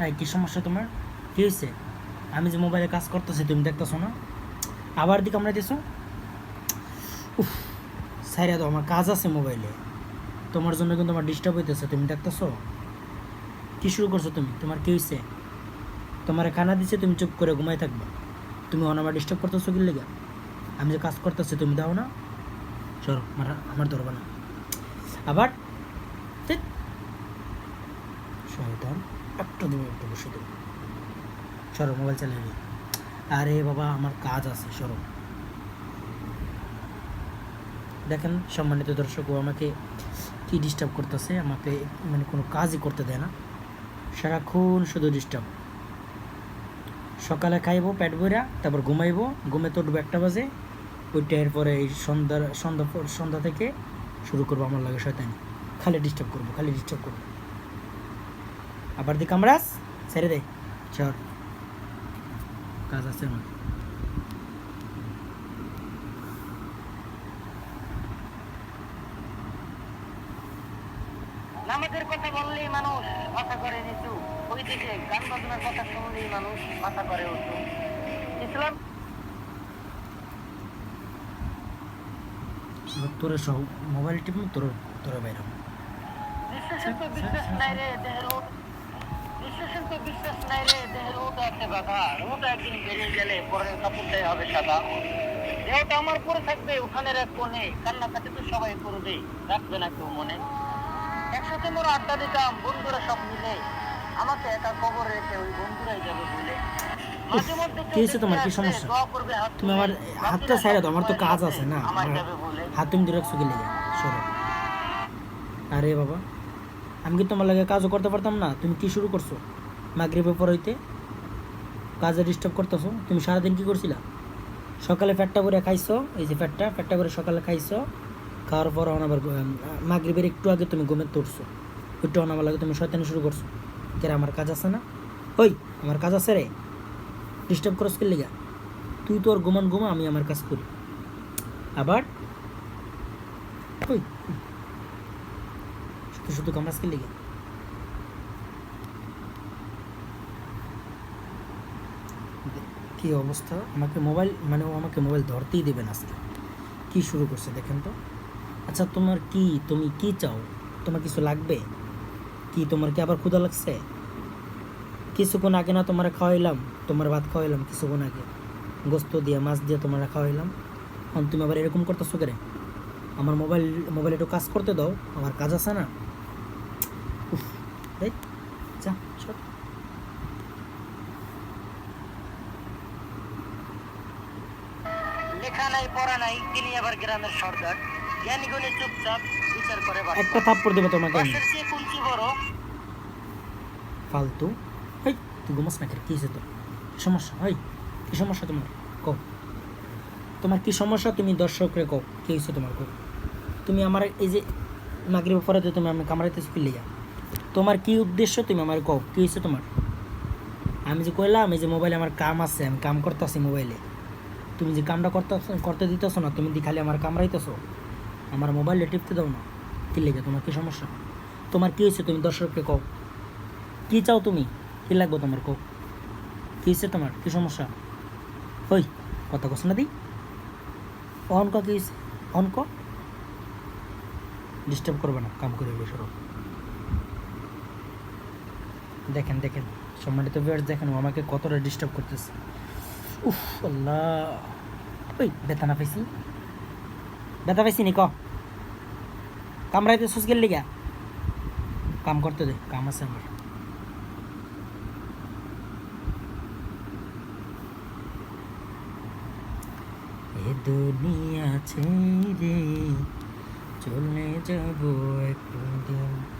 হ্যাঁ কী সমস্যা তোমার? কী হয়েছে আমি যে মোবাইলে কাজ করতেছি, তুমি দেখতেছো না? আবার দিকে আমরা দিছো উফ সাইরা দাও, আমার কাজ আছে মোবাইলে তোমার জন্য কিন্তু আমার ডিস্টার্ব হইতেছে, তুমি দেখতেছো? কী শুরু করছ তুমি? তোমার কী হয়েছে তোমার খানা দিছে, তুমি চুপ করে ঘুমাই থাকবে। তুমি অন আমার ডিস্টার্ব করতেছো কি লেগে? আমি যে কাজ করতেছি, তুমি দাও না? চলো, আমার আমার ধরবা না। আবার। শয়তান। একটু দেবো একটু বসে দেবো সরো, মোবাইল চালিয়ে নি আরে বাবা, আমার কাজ আছে, সরো। দেখেন, সম্মানিত দর্শক, ও আমাকে কি ডিস্টার্ব করতেছে, আমাকে মানে কোনো কাজই করতে দেয় না। সারাক্ষণ শুধু ডিস্টার্ব সকালে খাইবো, পেট ভরা তারপর ঘুমাইবো, ঘুমে তো উঠবো একটা বাজে। ওইটা এরপরে এই সন্ধ্যা পর- সন্ধ্যা থেকে শুরু করব, আমার লাগে শয়তানি। খালি ডিস্টার্ব করব, খালি ডিস্টার্ব করব। আবার দি কামরাস ছেড়ে দে। চল। কাজ আছে আমার। নামাজের কথা বললেই মানুষ মাথা করে নিচু। ওই দিকে গান বাজনার কথা শুনলেই মানুষ মাথা করে ইসলাম তোর মোবাইল টিপি তোর তোর বাইরে বিশ্বাসের তো বিশ্বাস নাই রে দেহের ওট বিশ্বাসের তো বিশ্বাস নাই রে দেহের আছে বাধা। ওটা একদিন বেরিয়ে গেলে পরের কাপড়টাই হবে সাদা। দেহটা আমার পরে থাকবে ওখানের এক কোণে। কান্নাকাটি তো সবাই করবে রাখবে না কেউ মনে। একসাথে মোরা আড্ডা দিতাম বন্ধুরা সব মিলে। আমাকে একা কবর রেখে ওই বন্ধুরাই যাবে বলে। মাঝে কি হয়েছে তোমার? কি সমস্যা? তুমি আমার হাতটা আমার তো কাজ আছে না। হাত তুমি দূরে রাখছো গেলে সরো। আরে বাবা। আমি কি তোমার লাগে কাজও করতে পারতাম না। তুমি কি শুরু করছ? মাগরিবের পর হইতে কাজে ডিস্টার্ব করতেছো। তুমি সারাদিন কি করছিলা? সকালে ফ্যাটটা করে খাইছো এই যে ফ্যাটটা ফ্যাটটা করে সকালে খাইছো খাওয়ার পর আবার মাগরিবের একটু আগে তুমি ঘুমে তুলছো একটু আমার লাগে তুমি শয়তানি শুরু করছ। কে রে, আমার কাজ আছে না? ওই আমার কাজ আছে রে। ডিস্টার্ব করছ কি লিগা? তুই তোর ঘুমান ঘুমা আমি আমার কাজ করি। আবার? ওই শুধু শুধু কি লিগা কি অবস্থা? আমাকে মোবাইল মানে ও আমাকে মোবাইল ধরতেই দেবে না আজকে। কি শুরু করছে দেখেন তো। আচ্ছা তোমার কি, তুমি কি চাও? তোমার কিছু লাগবে? কি, তোমার কি আবার ক্ষুধা লাগছে? কিছুক্ষণ আগে না তোমার খাওয়াইলাম, তোমার ভাত খাওয়াইলাম কিছুক্ষণ আগে। গোস্ত দিয়ে, মাছ দিয়ে তোমার খাওয়াইলাম। এখন তুমি আবার এরকম করতেছো করে আমার মোবাইল মোবাইলে একটু কাজ করতে দাও, আমার কাজ আছে না। যা। লেখা নাই পড়া নাই তিনি আবার গ্রামের সর্দার। জ্ঞানী গুণে চুপচাপ বিচার করে বাস। একটা থাপ্পড় দেবো তোমাকে আমি। বাসের চেয়ে কুঞ্চি বড়। ফালতু। এই তুই ঘুমাস না কি হয়েছে কি সমস্যা? ওই কি সমস্যা তোমার? কও। তোমার কি সমস্যা? তুমি দর্শকরে কও। কি হয়েছে তোমার কও? তুমি আমার এই যে মাগরিব পরে যে তুমি আমি কামড়াইতে ফিরলে যা তোমার কি উদ্দেশ্য তুমি আমার কও? কি হয়েছে তোমার? আমি যে কইলাম, এই যে মোবাইলে আমার কাম আছে, আমি কাম করতেছি মোবাইলে তুমি যে কামটা করতে করতে দিতেছো না, তুমি দি খালি আমার কামড়াইতেছো আমার মোবাইলে টিপতে দাও না। কি লেগে, তোমার কি সমস্যা? তোমার কি হয়েছে তুমি দর্শককে কও? কি চাও তুমি? কি লাগবে তোমার কোক কি হয়েছে তোমার? কি সমস্যা? ওই কথা কস না দি। অনক কি হয়েছে অনক ডিস্টার্ব করবে না, কাম করে বসে দেখেন দেখেন, সম্মানিত ভিউয়ার্স দেখেন, ও আমাকে কতটা ডিস্টার্ব করতেছে। উফ, আল্লাহ। ওই, ব্যথা না পাইছি। ব্যথা পাইছি নি, ক? কামড়াইতে সুস গেল লিগা? কাম করতে দে, কাম আছে আমার। এ দুনিয়া ছেড়ে চলে যাব একদিন